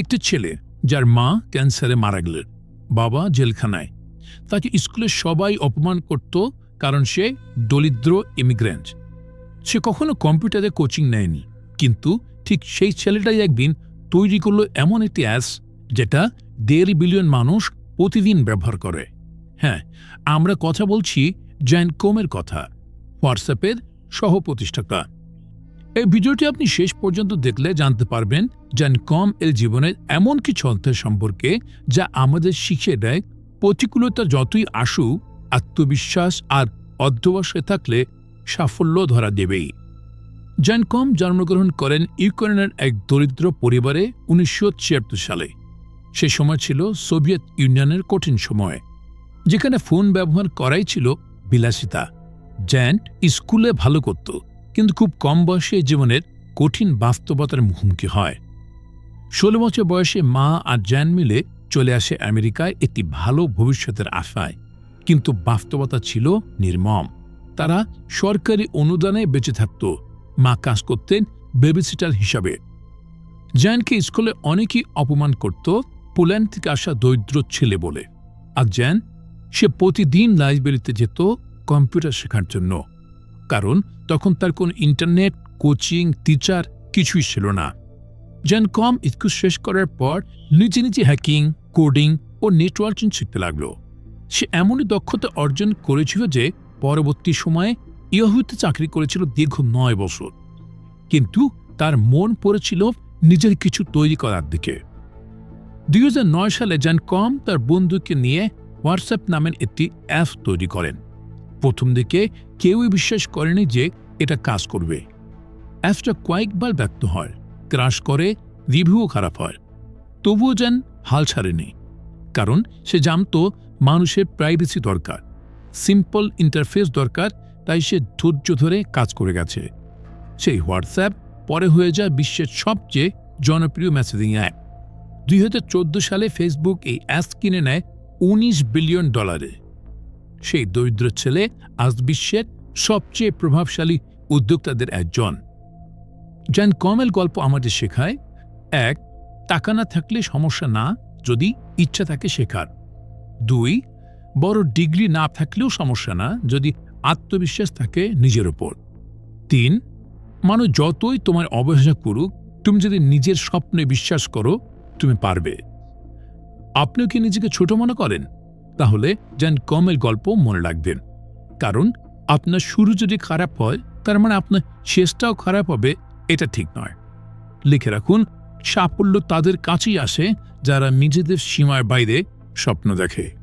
একটি ছেলে যার মা ক্যান্সারে মারা গেলেন বাবা জেলখানায়। তাকে স্কুলে সবাই অপমান করত কারণ সে দরিদ্র ইমিগ্রেন্ট সে কখনো কম্পিউটারে কোচিং নেয়নি, কিন্তু ঠিক সেই ছেলেটাই একদিন তৈরি করল এমন একটি অ্যাস যেটা দেড় বিলিয়ন মানুষ প্রতিদিন ব্যবহার করে। হ্যাঁ আমরা কথা বলছি জ্যান কোমের কথা হোয়াটসঅ্যাপের সহ প্রতিষ্ঠাতা এই ভিডিওটি আপনি শেষ পর্যন্ত দেখলে জানতে পারবেন কম এর জীবনের এমন কিছু অধ্যায় সম্পর্কে যা আমাদের শিখিয়ে দেয়। প্রতিকূলতা যতই আসুক, আত্মবিশ্বাস আর অধ্যবসায় থাকলে সাফল্য ধরা দেবেই। কম জন্মগ্রহণ করেন ইউক্রেনের এক দরিদ্র পরিবারে উনিশশো ছিয়াত্তর সালে। সে সময় ছিল সোভিয়েত ইউনিয়নের কঠিন সময়, যেখানে ফোন ব্যবহার করাই ছিল বিলাসিতা। জ্যান স্কুলে ভালো করত। কিন্তু খুব কম বয়সে জীবনের কঠিন বাস্তবতার মুখোমুখি হয়। ষোলো বছর বয়সে মা আর জ্যান মিলে চলে আসে আমেরিকায় একটি ভালো ভবিষ্যতের আশায়। কিন্তু বাস্তবতা ছিল নির্মম। তারা সরকারি অনুদানে বেঁচে থাকত। মা কাজ করতেন বেবিসিটার হিসাবে। জ্যানকে স্কুলে অনেকেই অপমান করত, পোল্যান্ড থেকে আসা দরিদ্র ছেলে বলে। আর জ্যান, সে প্রতিদিন লাইব্রেরিতে যেত কম্পিউটার শেখার জন্য। কারণ তখন তার কোন ইন্টারনেট কোচিং টিচার কিছুই ছিল না। জ্যান কম স্কুল শেষ করার পর নিজে নিজে হ্যাকিং কোডিং ও নেটওয়ার্কিং শিখতে লাগল। সে এমনই দক্ষতা অর্জন করেছিল যে পরবর্তী সময়ে ইয়াহুতে চাকরি করেছিল দীর্ঘ নয় বছর। কিন্তু তার মন পড়েছিল নিজের কিছু তৈরি করার দিকে। দুই হাজার নয় সালে জ্যান কম তার বন্ধুকে নিয়ে হোয়াটসঅ্যাপ নামের একটি অ্যাপ তৈরি করেন। প্রথম দিকে কেউই বিশ্বাস করেনি যে এটা কাজ করবে। অ্যাপটা কয়েকবার ব্যক্ত হয়, ক্রাশ করে, রিভিউও খারাপ হয়। তবুও যেন হাল ছাড়েনি, কারণ সে জানত মানুষের প্রাইভেসি দরকার, সিম্পল ইন্টারফেস দরকার, তাই সে ধৈর্য ধরে কাজ করে গেছে। সেই হোয়াটসঅ্যাপ পরে হয়ে যায় বিশ্বের সবচেয়ে জনপ্রিয় মেসেজিং অ্যাপ। দুই হাজার চোদ্দ সালে ফেসবুক এই অ্যাপ কিনে নেয় উনিশ বিলিয়ন ডলারে। সেই দরিদ্র ছেলে আজ বিশ্বের সবচেয়ে প্রভাবশালী উদ্যোক্তাদের একজন। জ্যান কমেল গল্প আমাদের শেখায়, এক, টাকা না থাকলে সমস্যা না, যদি ইচ্ছা থাকে শেখার। দুই, বড় ডিগ্রি না থাকলেও সমস্যা না, যদি আত্মবিশ্বাস থাকে নিজের ওপর। তিন, মানুষ যতই তোমার অবহেলা করুক, তুমি যদি নিজের স্বপ্নে বিশ্বাস করো, তুমি পারবে। আপনিও কি নিজেকে ছোট মনে করেন? তাহলে যেন কমের গল্প মনে রাখবেন। কারণ আপনার শুরু যদি খারাপ হয়, তার মানে আপনার শেষটাও খারাপ হবে, এটা ঠিক নয়। লিখে রাখুন, সাফল্য তাদের কাছেই আসে, যারা নিজেদের সীমার বাইরে স্বপ্ন দেখে।